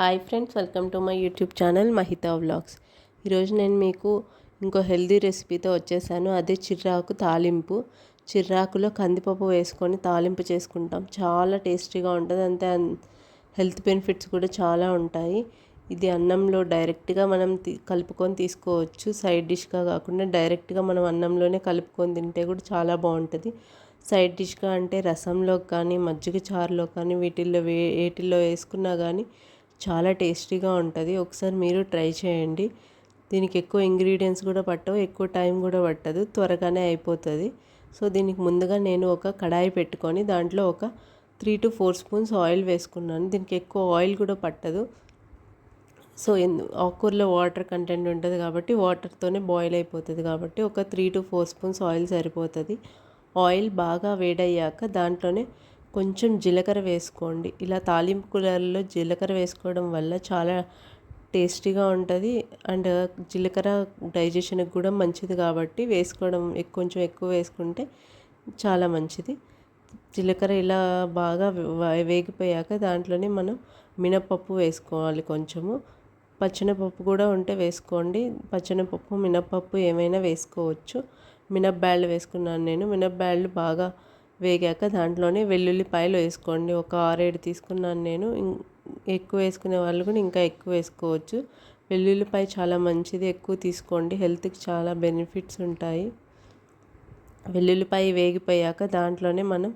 Hi friends welcome to my YouTube channel Mahitha vlogs. ఈరోజు నేను మీకు ఇంకో హెల్దీ రెసిపీతో వచ్చేసాను. అదే చిర్రాకు తాలింపు. చిర్రాకులో కందిపప్పు వేసుకొని తాలింపు చేసుకుంటాం. చాలా టేస్టీగా ఉంటుంది. అంతే హెల్త్ బెనిఫిట్స్ కూడా చాలా ఉంటాయి. ఇది అన్నంలో డైరెక్ట్గా మనం కలుపుకొని తీసుకోవచ్చు. సైడ్ డిష్గా కాకుండా డైరెక్ట్గా మనం అన్నంలోనే కలుపుకొని తింటే కూడా చాలా బాగుంటుంది. సైడ్ డిష్గా అంటే రసంలో కానీ మజ్జిగ చారులో కానీ వీటిల్లో వే వేటిల్లో వేసుకున్నా కానీ చాలా టేస్టీగా ఉంటుంది. ఒకసారి మీరు ట్రై చేయండి. దీనికి ఎక్కువ ఇంగ్రీడియంట్స్ కూడా పట్టవు ఎక్కువ టైం కూడా పట్టదు త్వరగానే అయిపోతుంది. సో దీనికి ముందుగా నేను ఒక కడాయి పెట్టుకొని దాంట్లో ఒక three to four spoons oil వేసుకున్నాను. దీనికి ఎక్కువ ఆయిల్ కూడా పట్టదు. సో ఆకుకూరలో వాటర్ కంటెంట్ ఉంటుంది కాబట్టి వాటర్తోనే బాయిల్ అయిపోతుంది కాబట్టి ఒక three to four spoons oil సరిపోతుంది. ఆయిల్ బాగా వేడయ్యాక దాంట్లోనే కొంచెం జీలకర్ర వేసుకోండి. ఇలా తాలింపు కూరల్లో జీలకర్ర వేసుకోవడం వల్ల చాలా టేస్టీగా ఉంటుంది. అండ్ జీలకర్ర డైజెషన్కి కూడా మంచిది కాబట్టి వేసుకోవడం కొంచెం ఎక్కువ వేసుకుంటే చాలా మంచిది. జీలకర్ర ఇలా బాగా వేగిపోయాక దాంట్లోనే మనం మినపప్పు వేసుకోవాలి కొంచెము. పచ్చనపప్పు కూడా ఉంటే వేసుకోండి. పచ్చనపప్పు మినపప్పు ఏమైనా వేసుకోవచ్చు. మినప్బ్యాళ్ళు వేసుకున్నాను నేను. మినప్బ్యాళ్ళు బాగా వేగాక దాంట్లోనే వెల్లుల్లిపాయలు వేసుకోండి. ఒక ఆరేడు తీసుకున్నాను నేను. ఎక్కువ వేసుకునే వాళ్ళు కూడా ఇంకా ఎక్కువ వేసుకోవచ్చు. వెల్లుల్లిపాయ చాలా మంచిది. ఎక్కువ తీసుకోండి. హెల్త్కి చాలా బెనిఫిట్స్ ఉంటాయి. వెల్లుల్లిపాయ వేగిపోయాక దాంట్లోనే మనం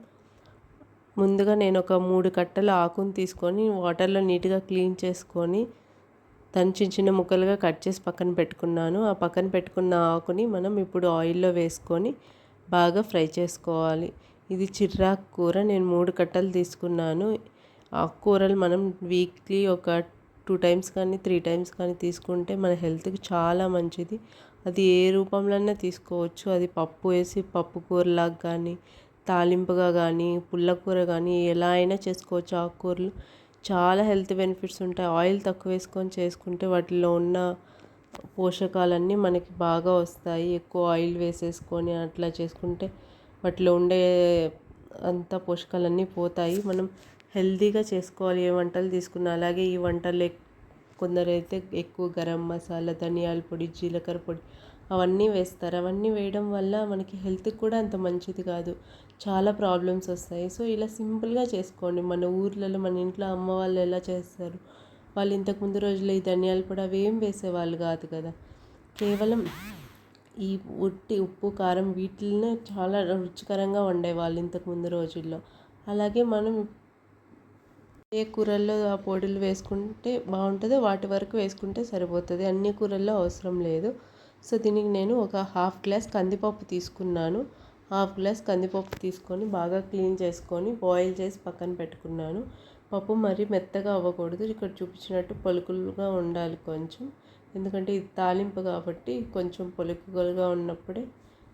ముందుగా నేను ఒక మూడు కట్టల ఆకును తీసుకొని వాటర్లో నీట్గా క్లీన్ చేసుకొని దాన్ని చిన్న చిన్న ముక్కలుగా కట్ చేసి పక్కన పెట్టుకున్నాను. ఆ పక్కన పెట్టుకున్న ఆకుని మనం ఇప్పుడు ఆయిల్లో వేసుకొని బాగా ఫ్రై చేసుకోవాలి. ఇది చిర్రాకు కూర. నేను మూడు కట్టలు తీసుకున్నాను. ఆకుకూరలు మనం వీక్లీ ఒక టూ టైమ్స్ కానీ త్రీ టైమ్స్ కానీ తీసుకుంటే మన హెల్త్కి చాలా మంచిది. అది ఏ రూపంలోనే తీసుకోవచ్చు. అది పప్పు వేసి పప్పు కూరలాగా కానీ తాలింపుగా కానీ పుల్లకూర కానీ ఎలా అయినా చేసుకోవచ్చు. ఆకుకూరలు చాలా హెల్త్ బెనిఫిట్స్ ఉంటాయి. ఆయిల్ తక్కువ వేసుకొని చేసుకుంటే వాటిలో ఉన్న పోషకాలన్నీ మనకి బాగా వస్తాయి. ఎక్కువ ఆయిల్ వేసేసుకొని అట్లా చేసుకుంటే వాటిలో ఉండే అంత పోషకాలన్నీ పోతాయి. మనం హెల్తీగా చేసుకోవాలి ఏ వంటలు తీసుకున్నా. అలాగే ఈ వంటలు కొందరైతే ఎక్కువ గరం మసాలా ధనియాల పొడి జీలకర్ర పొడి అవన్నీ వేస్తారు. అవన్నీ వేయడం వల్ల మనకి హెల్త్కి కూడా అంత మంచిది కాదు. చాలా ప్రాబ్లమ్స్ వస్తాయి. సో ఇలా సింపుల్గా చేసుకోండి. మన ఊర్లలో మన ఇంట్లో అమ్మ వాళ్ళు ఎలా చేస్తారు? వాళ్ళు ఇంతకుముందు రోజుల్లో ఈ ధనియాల పొడి అవి ఏం వేసేవాళ్ళు కాదు కదా. కేవలం ఈ ఉట్టి ఉప్పు కారం వీటిల్నే చాలా రుచికరంగా వండేవాళ్ళు ఇంతకుముందు రోజుల్లో. అలాగే మనం ఏ కూరల్లో ఆ పొడులు వేసుకుంటే బాగుంటుందో వాటి వరకు వేసుకుంటే సరిపోతుంది. అన్ని కూరల్లో అవసరం లేదు. సో దీనికి నేను ఒక హాఫ్ గ్లాస్ కందిపప్పు తీసుకున్నాను. హాఫ్ గ్లాస్ కందిపప్పు తీసుకొని బాగా క్లీన్ చేసుకొని బాయిల్ చేసి పక్కన పెట్టుకున్నాను. పప్పు మరీ మెత్తగా అవ్వకూడదు. ఇక్కడ చూపించినట్టు పలుకులుగా ఉండాలి కొంచెం. ఎందుకంటే ఇది తాలింపు కాబట్టి కొంచెం పొలుకుగలుగా ఉన్నప్పుడే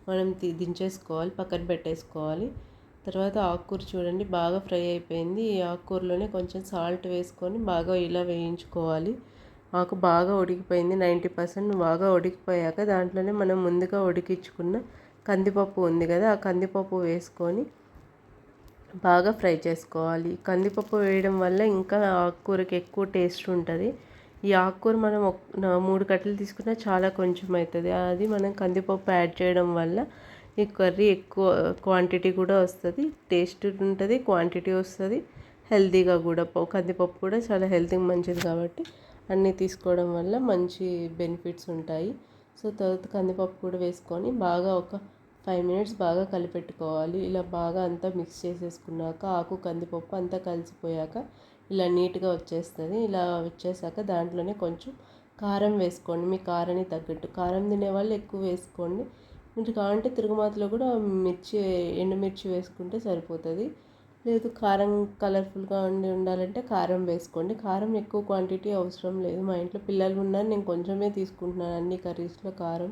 మనం దించేసుకోవాలి పక్కన పెట్టేసుకోవాలి. తర్వాత ఆకుకూర చూడండి బాగా ఫ్రై అయిపోయింది. ఈ ఆకుకూరలోనే కొంచెం సాల్ట్ వేసుకొని బాగా ఇలా వేయించుకోవాలి. ఆకు బాగా ఉడికిపోయింది నైంటీ పర్సెంట్ బాగా ఉడికిపోయాక దాంట్లోనే మనం ముందుగా ఉడికించుకున్న కందిపప్పు ఉంది కదా ఆ కందిపప్పు వేసుకొని బాగా ఫ్రై చేసుకోవాలి. కందిపప్పు వేయడం వల్ల ఇంకా ఆకుకూరకి ఎక్కువ టేస్ట్ ఉంటుంది. ఈ ఆకుకూర మనం మూడు కట్టలు తీసుకున్నా చాలా కొంచెం అవుతుంది అది మనం కందిపప్పు యాడ్ చేయడం వల్ల ఈ కర్రీ ఎక్కువ క్వాంటిటీ కూడా వస్తుంది. టేస్ట్ ఉంటుంది క్వాంటిటీ వస్తుంది. హెల్తీగా కూడా కందిపప్పు కూడా చాలా హెల్తీకి మంచిది కాబట్టి అన్నీ తీసుకోవడం వల్ల మంచి బెనిఫిట్స్ ఉంటాయి. సో తర్వాత కందిపప్పు కూడా వేసుకొని బాగా ఒక ఫైవ్ మినిట్స్ బాగా కలిపెట్టుకోవాలి. ఇలా బాగా అంతా మిక్స్ చేసేసుకున్నాక ఆకు కందిపప్పు అంతా కలిసిపోయాక ఇలా నీట్గా వచ్చేస్తుంది. ఇలా వచ్చేసాక దాంట్లోనే కొంచెం కారం వేసుకోండి. మీ కారాన్ని తగ్గట్టు. కారం తినే వాళ్ళు ఎక్కువ వేసుకోండి. మీరు కావాలంటే తిరుగుమాతలో కూడా మిర్చి ఎండుమిర్చి వేసుకుంటే సరిపోతుంది. లేదు కారం కలర్ఫుల్గా ఉండి ఉండాలంటే కారం వేసుకోండి. కారం ఎక్కువ క్వాంటిటీ అవసరం లేదు. మా ఇంట్లో పిల్లలు ఉన్నారు. నేను కొంచెమే తీసుకుంటున్నాను అన్ని కర్రీస్లో కారం.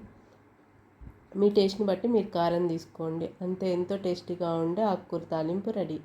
మీ టేస్ట్ని బట్టి మీరు కారం తీసుకోండి. అంతే. ఎంతో టేస్టీగా ఉండే ఆకుకూర తాలింపు రెడీ.